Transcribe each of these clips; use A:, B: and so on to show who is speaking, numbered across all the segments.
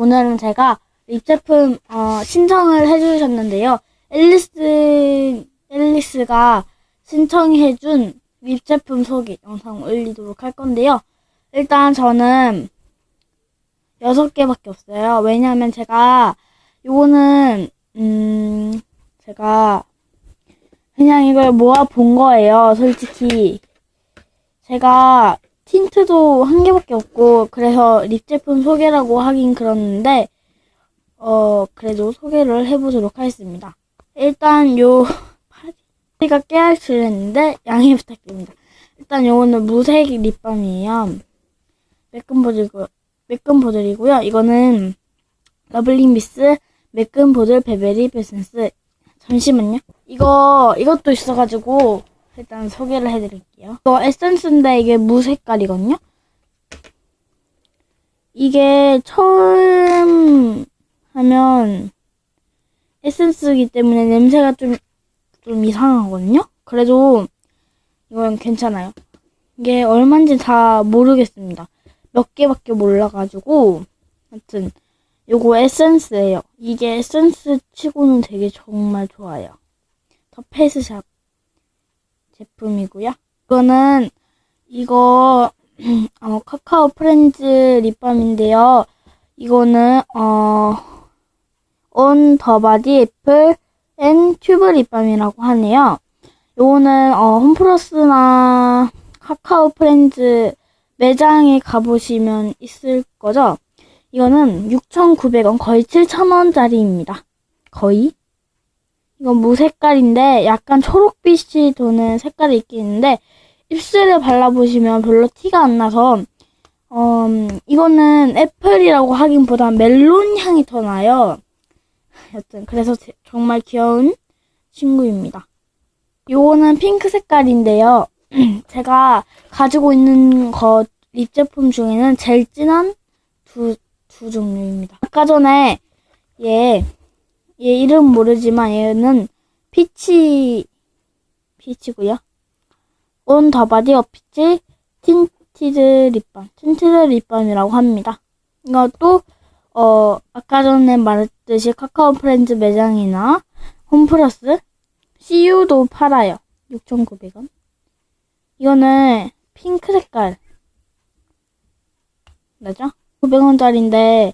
A: 오늘은 제가 립 제품 어, 신청을 해주셨는데요. 앨리스 앨리스가 신청해준 립 제품 소개 영상 올리도록 할 건데요. 일단 저는 여섯 개밖에 없어요. 왜냐하면 제가 요거는 음 제가 그냥 이걸 모아 본 거예요. 솔직히 제가 틴트도 한 개밖에 없고 그래서 립 제품 소개라고 하긴 그렇는데 어 그래도 소개를 해보도록 하겠습니다. 일단 요 파리가 깨알치를 했는데 양해 부탁드립니다. 일단 요거는 무색 립밤이에요. 매끈 보들고 매끈 보들이고요. 이거는 러블링미스 매끈 보들 베베리 베센스 잠시만요. 이거 이것도 있어가지고 일단 소개를 해드릴게요. 이거 에센스인데 이게 무색깔이거든요. 이게 처음 하면 에센스이기 때문에 냄새가 좀, 좀 이상하거든요. 그래도 이건 괜찮아요. 이게 얼마인지 다 모르겠습니다. 몇 개밖에 몰라가지고 하여튼 요거 에센스예요. 이게 에센스 치고는 되게 정말 좋아요. 더 페이스샵 제품이고요. 이거는 이거 어, 카카오 프렌즈 립밤인데요. 이거는 어, 온 더 바디 애플 앤 튜브 립밤이라고 하네요. 요거는 어, 홈플러스나 카카오 프렌즈 매장에 가보시면 있을 거죠. 이거는 6,900원, 거의 7,000원짜리입니다. 거의. 이건 무색깔인데 약간 초록빛이 도는 색깔이 있긴 있는데 입술에 발라보시면 별로 티가 안 나서 어, 이거는 애플이라고 하긴보다 멜론 향이 더 나요. 여튼 그래서 제- 정말 귀여운 친구입니다. 요거는 핑크 색깔인데요. 제가 가지고 있는 거립 제품 중에는 제일 진한 두, 두 종류입니다. 아까 전에 얘, 얘 이름 모르지만 얘는 피치, 피치고요. 온 더 바디 어피치 틴티드 립밤, 틴티드 립밤이라고 합니다. 이것도 어 아까 전에 말했듯이 카카오 프렌즈 매장이나 홈플러스, CU도 팔아요. 6,900원. 이거는 핑크 색깔. 맞죠? 900원짜리인데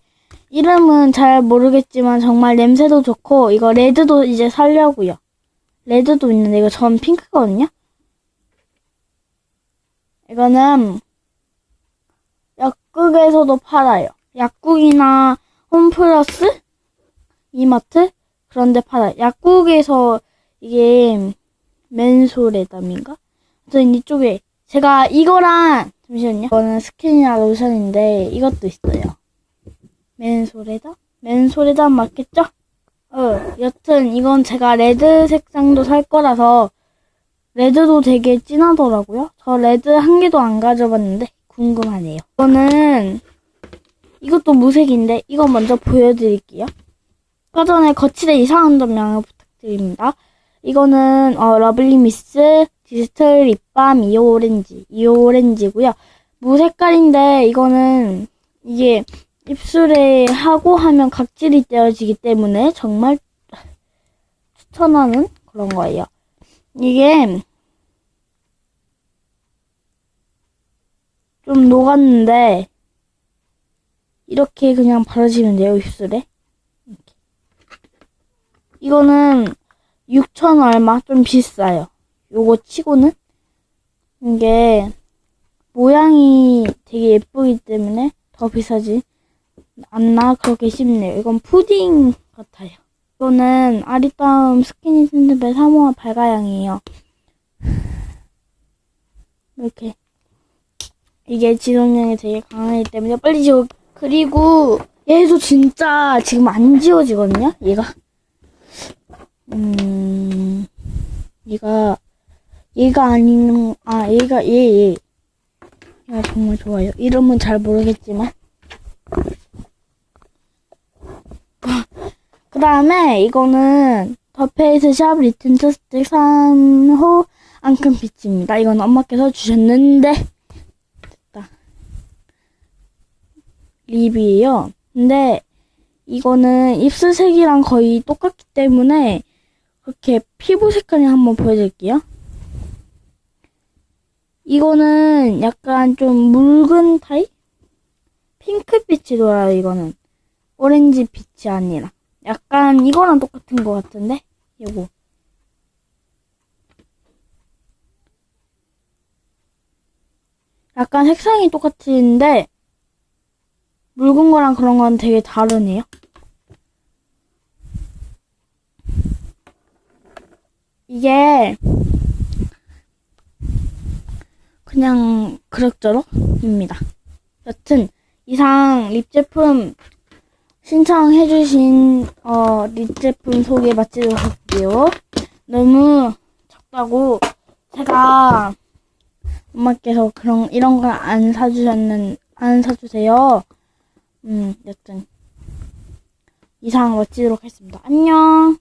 A: 이름은 잘 모르겠지만 정말 냄새도 좋고 이거 레드도 이제 살려고요. 레드도 있는데 이거 전 핑크거든요. 이거는 약국에서도 팔아요. 약국이나 홈플러스, 이마트 그런 데 팔아요. 약국에서 이게 맨소레담인가? 저는 이쪽에 제가 이거랑 잠시만요. 이거는 스킨이나 로션인데 이것도 있어요. 맨소레담? 맨소레담 맞겠죠? 어, 여튼 이건 제가 레드 색상도 살 거라서 레드도 되게 진하더라고요. 저 레드 한 개도 안 가져봤는데 궁금하네요. 이거는 이것도 무색인데 이거 먼저 보여드릴게요. 아까 전에 거칠에 이상한 점 양해 부탁드립니다. 이거는 어, 러블리 미스 디지털 립밤 이오 오렌지 이오 오렌지고요. 무색깔인데 이거는 이게 입술에 하고 하면 각질이 떼어지기 때문에 정말 추천하는 그런 거예요. 이게 좀 녹았는데 이렇게 그냥 바르시면 돼요 입술에. 이렇게. 이거는 6천 얼마 좀 비싸요. 요거 치고는 이게 모양이 되게 예쁘기 때문에 더 비싸지 않나 그렇게 싶네요. 이건 푸딩 같아요. 이거는 아리따움 스키니 샌드백 3호와 발가양이에요. 이렇게 이게 지속력이 되게 강하기 때문에 빨리 지워 그리고 얘도 진짜 지금 안 지워지거든요. 얘가 음 얘가 얘가 아닌 아 얘가 얘 얘. 얘가 정말 좋아요. 이름은 잘 모르겠지만 그 다음에 이거는 더페이스 샵 리틴트 스틱 산호 앙큼 빛입니다. 이건 엄마께서 주셨는데 됐다. 립이에요. 근데 이거는 입술색이랑 거의 똑같기 때문에 그렇게 피부 색깔을 한번 보여드릴게요. 이거는 약간 좀 묽은 타입? 핑크빛이 돌아요, 이거는. 오렌지 빛이 아니라. 약간 이거랑 똑같은 것 같은데? 요거. 약간 색상이 똑같은데, 묽은 거랑 그런 건 되게 다르네요. 이게, 그냥 그럭저럭입니다. 여튼, 이상 립 제품 신청해주신, 어, 립 제품 소개 마치도록 할게요. 너무 작다고, 제가, 엄마께서 그런, 이런 걸 안 사주셨는, 안 사주세요. 음, 여튼. 이상 마치도록 하겠습니다. 안녕.